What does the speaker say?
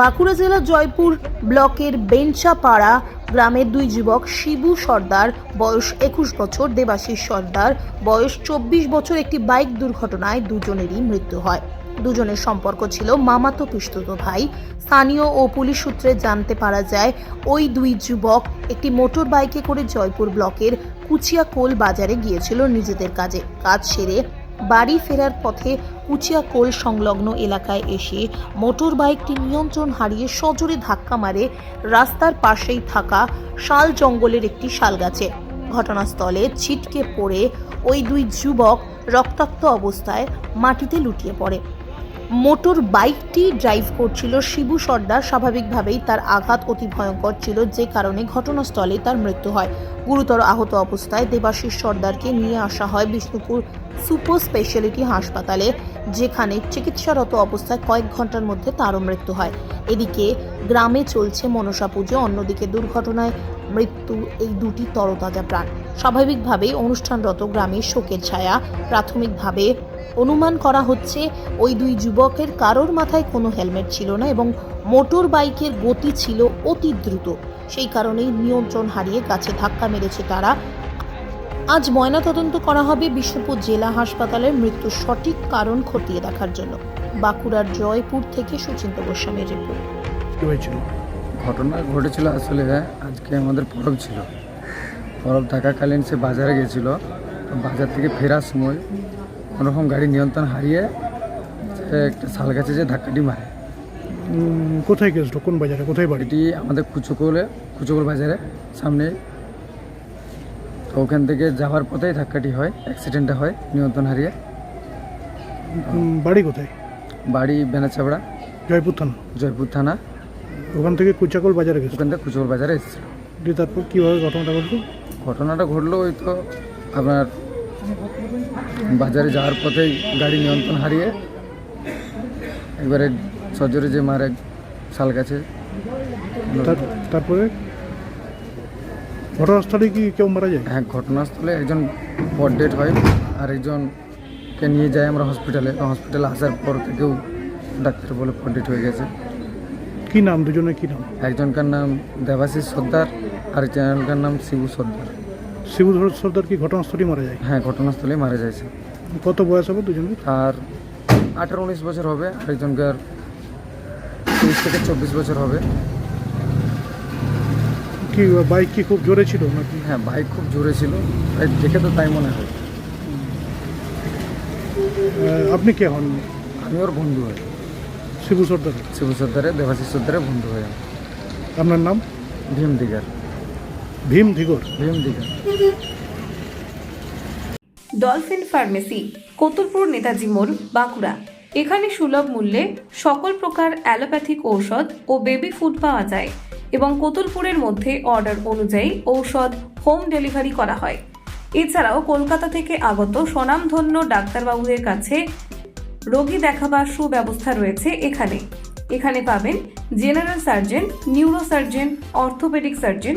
বাঁকুড়া জেলার জয়পুর ব্লকের বেঞ্চাপাড়া গ্রামের দুই যুবক শিবু সর্দার, বয়স একুশ বছর, দেবাশিস সর্দার, বয়স চব্বিশ বছর, একটি বাইক দুর্ঘটনায় দুজনেরই মৃত্যু হয়। দুজনের সম্পর্ক ছিল মামাতো পিস্তুত ভাই। স্থানীয় ও পুলিশ সূত্রে জানতে পারা যায়, ওই দুই যুবক একটি মোটর বাইকে করে জয়পুর ব্লকের কুচিয়াকোল বাজারে গিয়েছিল নিজেদের কাজে। কাজ সেরে বাড়ি ফেরার পথে কুচিয়াকোল সংলগ্ন এলাকায় এসে মোটর বাইকটি নিয়ন্ত্রণ হারিয়ে সজোরে ধাক্কা মারে। রাস্তার পাশেই থাকা শাল জঙ্গলের একটি শাল গাছে ঘটনাস্থলে ছিটকে পড়ে ওই দুই যুবক রক্তাক্ত অবস্থায় মাটিতে লুটিয়ে পড়ে। মোটর বাইকটি ড্রাইভ করছিল শিবু সর্দার। স্বাভাবিকভাবেই তার আঘাত অতি ভয়ঙ্কর ছিল, যে কারণে ঘটনাস্থলে তার মৃত্যু হয়। গুরুতর আহত অবস্থায় দেবাশিস সর্দারকে নিয়ে আসা হয় বিষ্ণুপুর সুপার স্পেশালিটি হাসপাতালে, যেখানে চিকিৎসারত অবস্থায় কয়েক ঘণ্টার মধ্যে তারও মৃত্যু হয়। এদিকে গ্রামে চলছে মনসা পুজো, অন্যদিকে দুর্ঘটনায় মৃত্যু এই দুটি তরতাজা প্রাণ। স্বাভাবিকভাবেই অনুষ্ঠানরত গ্রামে শোকের ছায়া, প্রাথমিকভাবে অনুমান করা হচ্ছে ওই দুই যুবকের কারোর মাথায় কোনো হেলমেট ছিল না এবং মোটর বাইকের গতি ছিল অতি দ্রুত। সেই কারণেই নিয়ন্ত্রণ হারিয়ে গাছে ধাক্কা মেরেছে তারা। আজ ময়নাতদন্ত করা হবে বিষ্ণুপুর জেলা হাসপাতালের মৃত্যুর সঠিক কারণ খতিয়ে দেখার জন্য। বাঁকুড়ার জয়পুর থেকে সুচিন্ত গোস্বামীর রিপোর্ট। হয়েছিল? ঘটনা ঘটেছিল আসলে আজকে আমাদের পরব ছিল। পরব থাকাকালীন সে বাজারে গেছিল। বাজার থেকে ফেরার সময় কোনোরকম গাড়ি নিয়ন্ত্রণ হারিয়ে একটা শাল গাছে যে ধাক্কাটি মারে। কোথায় গেছিল? কোন বাজারে? কোথায় বাড়িটি আমাদের কুচুকোলে কুচুকোল বাজারে সামনে। তো ওখান থেকে যাওয়ার পথেই ধাক্কাটি হয় অ্যাক্সিডেন্টটা হয় নিয়ন্ত্রণ হারিয়ে। বাড়ি কোথায়? বাড়ি বেনাচাবড়া জয়পুর থানা? জয়পুর থানা। ওখান থেকে কুচাকল বাজারে গেছিল? ওখান থেকে কুচুকোল বাজারে এসেছিল। তারপর কীভাবে ঘটনাটা ঘটলো? ঘটনাটা ঘটলো ওই তো আপনার বাজারে যাওয়ার পথেই গাড়ি নিয়ন্ত্রণ হারিয়ে একবারে সজোরে যে মারে শাল গাছে। তারপরে? ঘটনাস্থলে কি কেউ মারা যায়? হ্যাঁ ঘটনাস্থলে একজন পর ডেট হয় আর একজনকে নিয়ে যাই আমরা হসপিটালে। হসপিটালে আসার পর থেকেও ডাক্তার বলে পর ডেট হয়ে গেছে। কি নাম? দুজনের কি নাম? একজনকার নাম দেবাশিস সর্দার আর একজনকার নাম শিবু সর্দার। শিবু সর্দার কি ঘটনাস্থলেই মারা যায়? হ্যাঁ ঘটনাস্থলেই মারা যাইছে কত বয়স হবে দুজনের? আর আঠারো উনিশ বছর হবে আরেকজনকার তেইশ থেকে চব্বিশ বছর হবে। কি বাইক কি খুব জোরে ছিল নাকি? হ্যাঁ বাইক খুব জোরে ছিল। দেখে তো তাই মনে হয়। আপনি কে হন? আমি ওর বন্ধু হই। শিবু সর্দার। শিবু সর্দারে দেবাশিস সর্দারে বন্ধু হই। আপনার নাম? ভীম দিঘার ভীম ধিগর। ভীম দিঘার ডলফিন ফার্মেসি কতুলপুর নেতাজি মোড় বাঁকুড়া। এখানে সুলভ মূল্যে সকল প্রকার অ্যালোপ্যাথিক ঔষধ ও বেবি ফুড পাওয়া যায় এবং কতুলপুরের মধ্যে অর্ডার অনুযায়ী ঔষধ হোম ডেলিভারি করা হয়। এছাড়াও কলকাতা থেকে আগত স্বনামধন্য ডাক্তারবাবুদের কাছে রোগী দেখাবার সুব্যবস্থা রয়েছে এখানে। এখানে পাবেন general surgeon neuro surgeon orthopedic surgeon